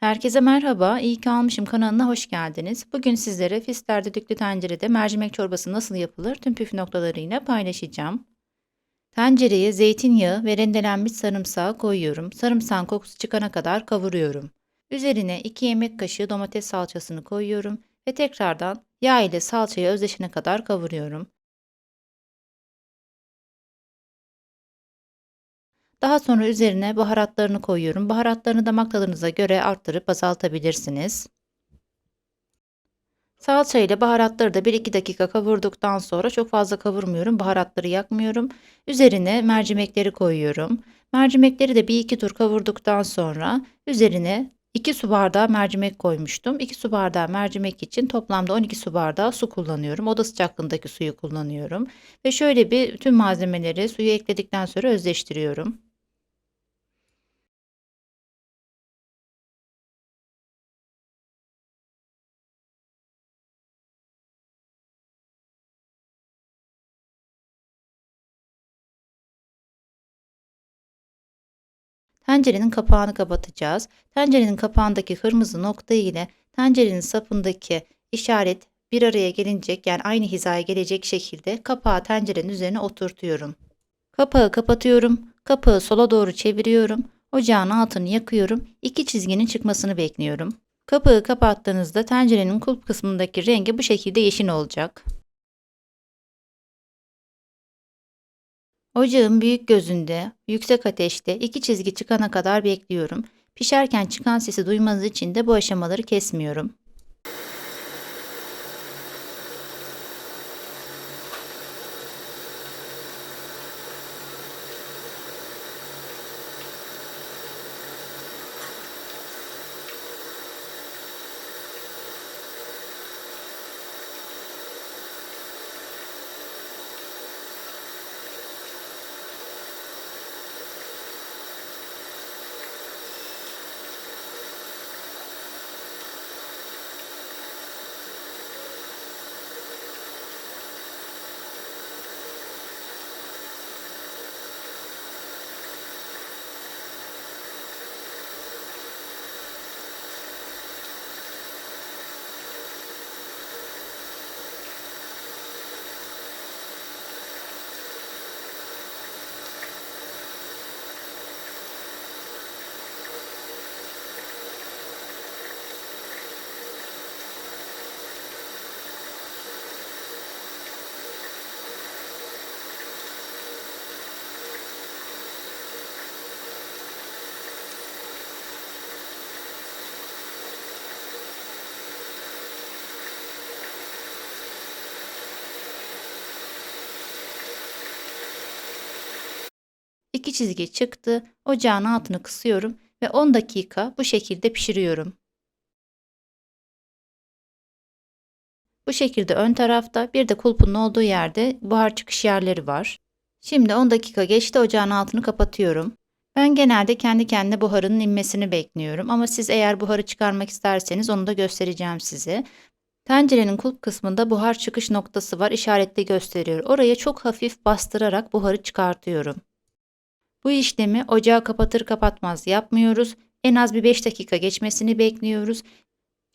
Herkese merhaba, iyi ki almışım kanalına hoş geldiniz. Bugün sizlere fister düdüklü tencerede mercimek çorbası nasıl yapılır tüm püf noktalarıyla paylaşacağım. Tencereye zeytinyağı ve rendelenmiş sarımsağı koyuyorum. Sarımsağın kokusu çıkana kadar kavuruyorum. Üzerine 2 yemek kaşığı domates salçasını koyuyorum ve tekrardan yağ ile salçayı özleşene kadar kavuruyorum. Daha sonra üzerine baharatlarını koyuyorum. Baharatlarını damak tadınıza göre arttırıp azaltabilirsiniz. Salça ile baharatları da 1-2 dakika kavurduktan sonra çok fazla kavurmuyorum. Baharatları yakmıyorum. Üzerine mercimekleri koyuyorum. Mercimekleri de 1-2 tur kavurduktan sonra üzerine 2 su bardağı mercimek koymuştum. 2 su bardağı mercimek için toplamda 12 su bardağı su kullanıyorum. Oda sıcaklığındaki suyu kullanıyorum. Ve şöyle bir tüm malzemeleri suyu ekledikten sonra özleştiriyorum. Tencerenin kapağını kapatacağız. Tencerenin kapağındaki kırmızı nokta ile tencerenin sapındaki işaret bir araya gelecek yani aynı hizaya gelecek şekilde kapağı tencerenin üzerine oturtuyorum. Kapağı kapatıyorum. Kapağı sola doğru çeviriyorum. Ocağın altını yakıyorum. İki çizginin çıkmasını bekliyorum. Kapağı kapattığınızda tencerenin kulp kısmındaki rengi bu şekilde yeşil olacak. Ocağın büyük gözünde, yüksek ateşte iki çizgi çıkana kadar bekliyorum. Pişerken çıkan sesi duymanız için de bu aşamaları kesmiyorum. İki çizgi çıktı. Ocağın altını kısıyorum ve 10 dakika bu şekilde pişiriyorum. Bu şekilde ön tarafta bir de kulpunun olduğu yerde buhar çıkış yerleri var. Şimdi 10 dakika geçti ocağın altını kapatıyorum. Ben genelde kendi kendine buharının inmesini bekliyorum ama siz eğer buharı çıkarmak isterseniz onu da göstereceğim size. Tencerenin kulp kısmında buhar çıkış noktası var işaretle gösteriyor. Oraya çok hafif bastırarak buharı çıkartıyorum. Bu işlemi ocağı kapatır kapatmaz yapmıyoruz. En az bir 5 dakika geçmesini bekliyoruz.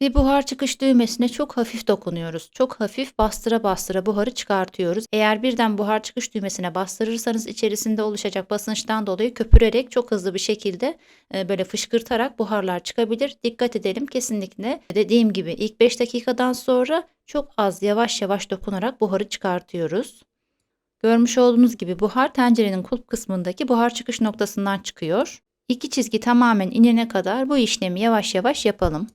Ve buhar çıkış düğmesine çok hafif dokunuyoruz. Çok hafif bastıra bastıra buharı çıkartıyoruz. Eğer birden buhar çıkış düğmesine bastırırsanız içerisinde oluşacak basınçtan dolayı köpürerek çok hızlı bir şekilde e, böyle fışkırtarak buharlar çıkabilir. Dikkat edelim kesinlikle. Dediğim gibi ilk 5 dakikadan sonra çok az yavaş yavaş dokunarak buharı çıkartıyoruz. Görmüş olduğunuz gibi buhar tencerenin kulp kısmındaki buhar çıkış noktasından çıkıyor. İki çizgi tamamen inene kadar bu işlemi yavaş yavaş yapalım.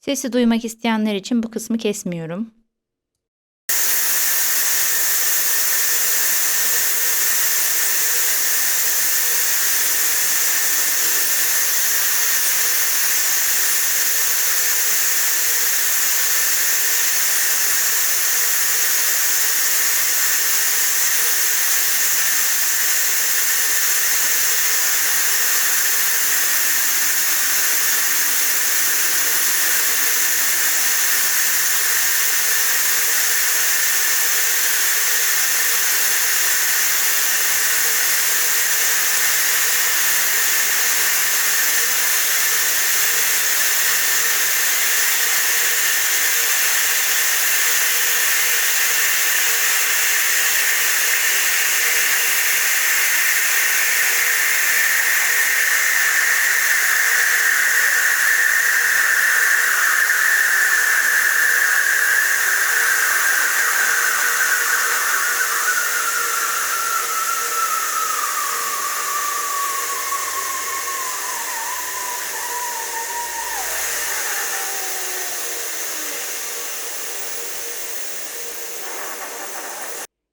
Sesi duymak isteyenler için bu kısmı kesmiyorum.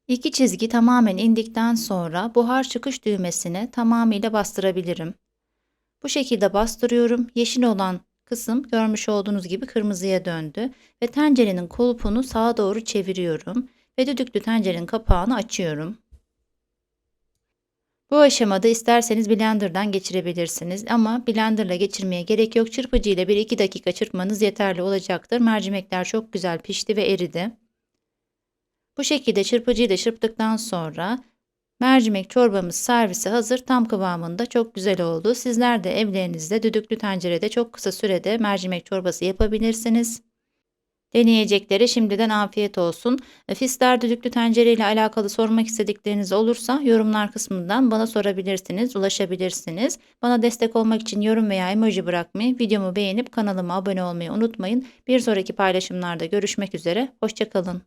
İki çizgi tamamen indikten sonra buhar çıkış düğmesine tamamıyla bastırabilirim. Bu şekilde bastırıyorum. Yeşil olan kısım görmüş olduğunuz gibi kırmızıya döndü ve tencerenin kulpunu sağa doğru çeviriyorum ve düdüklü tencerenin kapağını açıyorum. Bu aşamada isterseniz blenderdan geçirebilirsiniz ama blenderla geçirmeye gerek yok. Çırpıcı ile 1-2 dakika çırpmanız yeterli olacaktır. Mercimekler çok güzel pişti ve eridi. Bu şekilde çırpıcıyla çırptıktan sonra mercimek çorbamız servise hazır. Tam kıvamında çok güzel oldu. Sizler de evlerinizde düdüklü tencerede çok kısa sürede mercimek çorbası yapabilirsiniz. Deneyeceklere şimdiden afiyet olsun. Fister düdüklü tencere ile alakalı sormak istedikleriniz olursa yorumlar kısmından bana sorabilirsiniz, ulaşabilirsiniz. Bana destek olmak için yorum veya emoji bırakmayı, videomu beğenip kanalıma abone olmayı unutmayın. Bir sonraki paylaşımlarda görüşmek üzere, hoşçakalın.